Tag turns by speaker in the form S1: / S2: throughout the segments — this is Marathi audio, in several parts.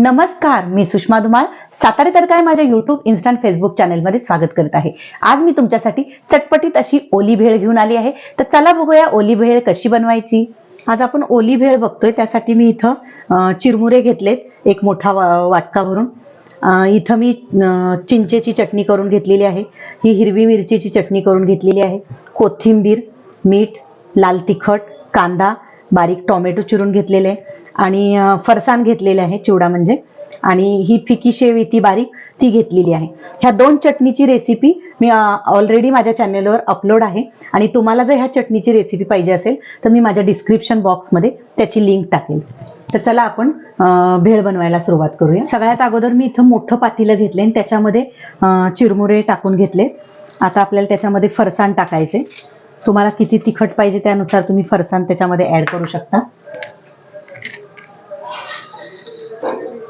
S1: नमस्कार मी सुषमा धुमाळ. सातारे तर काय माझ्या युट्यूब इन्स्टंट फेसबुक चॅनलमध्ये स्वागत करत आहे. आज मी तुमच्यासाठी चटपटीत अशी ओली भेळ घेऊन आली आहे. तर चला बघूया ओली भेळ कशी बनवायची. आज आपण ओली भेळ बघतोय त्यासाठी मी इथं चिरमुरे घेतलेत एक मोठा वा- वाटका भरून. इथं मी चिंचेची चटणी करून घेतलेली आहे. ही हिरवी मिरचीची चटणी करून घेतलेली आहे. कोथिंबीर मीठ लाल तिखट कांदा बारीक टोमॅटो चिरून घेतलेले आहे. आणि फरसान फरसाण घेतलेले आहे चिवडा म्हणजे. आणि ही फिकी शेव ती बारीक ती घेतलेली आहे. ह्या दोन चटणीची रेसिपी मी ऑलरेडी माझ्या चॅनेलवर अपलोड आहे. आणि तुम्हाला जर ह्या चटणीची रेसिपी पाहिजे असेल तर मी माझ्या डिस्क्रिप्शन बॉक्समध्ये त्याची लिंक टाकेल. तर चला आपण भेळ बनवायला सुरुवात करूया. सगळ्यात अगोदर मी इथं मोठं पातीलं घेतले आणि त्याच्यामध्ये चिरमुरे टाकून घेतले. आता आपल्याला त्याच्यामध्ये फरसाण टाकायचे तुम्हाला किती तिखट पाहिजे त्यानुसार तुम्ही फरसाण त्याच्यामध्ये ऍड करू शकता.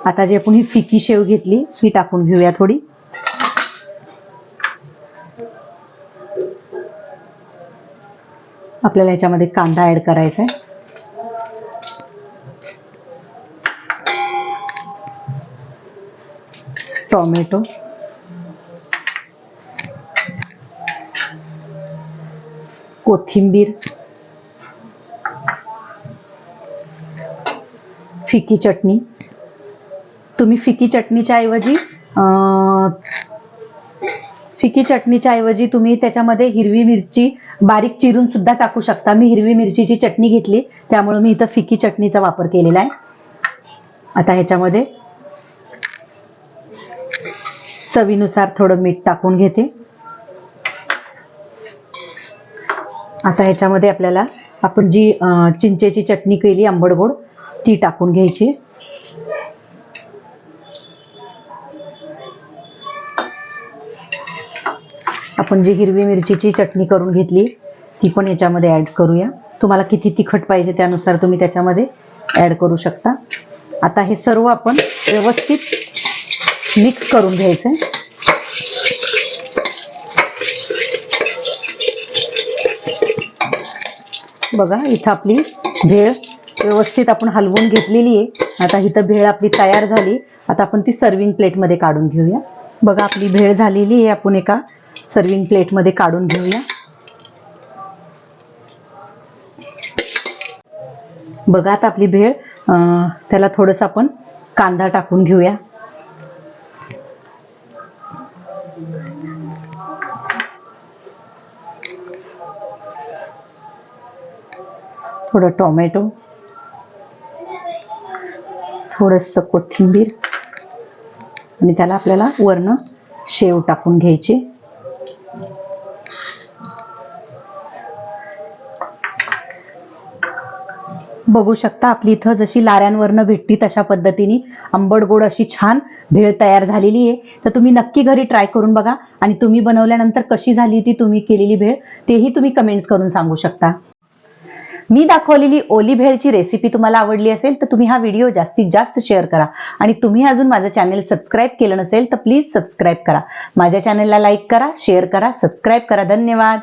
S1: आता जी आपण ही फिकी शेव घेतली ही टाकून घेऊया थोडी. आपल्याला याच्यामध्ये कांदा ऍड करायचा आहे. टोमॅटो. कोथिंबीर. फिकी चटणी. तुम्ही फिकी चटणीच्या ऐवजी फिकी चटणीच्या ऐवजी तुम्ही त्याच्यामध्ये हिरवी मिरची बारीक चिरून सुद्धा टाकू शकता. मी हिरवी मिरचीची चटणी घेतली त्यामुळे मी इथं फिकी चटणीचा वापर केलेला आहे. आता ह्याच्यामध्ये चवीनुसार थोडं मीठ टाकून घेते. आता ह्याच्यामध्ये आपल्याला आपण जी चिंचेची चटणी केली आंबट गोड ती टाकून घ्यायची. आपण जी हिरवी मिरचीची चटणी करून घेतली ती पण याच्यामध्ये ऍड करूया. तुम्हाला किती तिखट पाहिजे त्यानुसार तुम्ही त्याच्यामध्ये ऍड करू शकता. आता हे सर्व आपण व्यवस्थित मिक्स करून घ्यायचंय. बघा इथं आपली भेळ व्यवस्थित आपण हलवून घेतलेली आहे. आता इथं भेळ आपली तयार झाली. आता आपण ती सर्विंग प्लेटमध्ये काढून घेऊया. बघा आपली भेळ झालेली आहे आपण एका सर्विंग प्लेटमध्ये काढून घेऊया. बघा आता आपली भेळ त्याला थोडंसं आपण कांदा टाकून घेऊया. थोडं टोमॅटो थोडस कोथिंबीर आणि त्याला आपल्याला वरनं शेव टाकून घ्यायची. बघू शकता आपली इथं जशी लाऱ्यांवरनं भेटती तशा पद्धतीने. आंबट गोड अशी छान भेळ तयार झालेली आहे. तर तुम्ही नक्की घरी ट्राय करून बघा. आणि तुम्ही बनवल्यानंतर कशी झाली ती तुम्ही केलेली भेळ तेही तुम्ही कमेंट्स करून सांगू शकता. मी दाखवलेली ओली भेळची रेसिपी तुम्हाला आवडली असेल तर तुम्ही हा व्हिडिओ जास्तीत जास्त शेअर करा. आणि तुम्ही अजून माझं चॅनेल सबस्क्राईब केलं नसेल तर प्लीज सबस्क्राईब करा. माझ्या चॅनेलला लाईक करा शेअर करा सबस्क्राईब करा. धन्यवाद.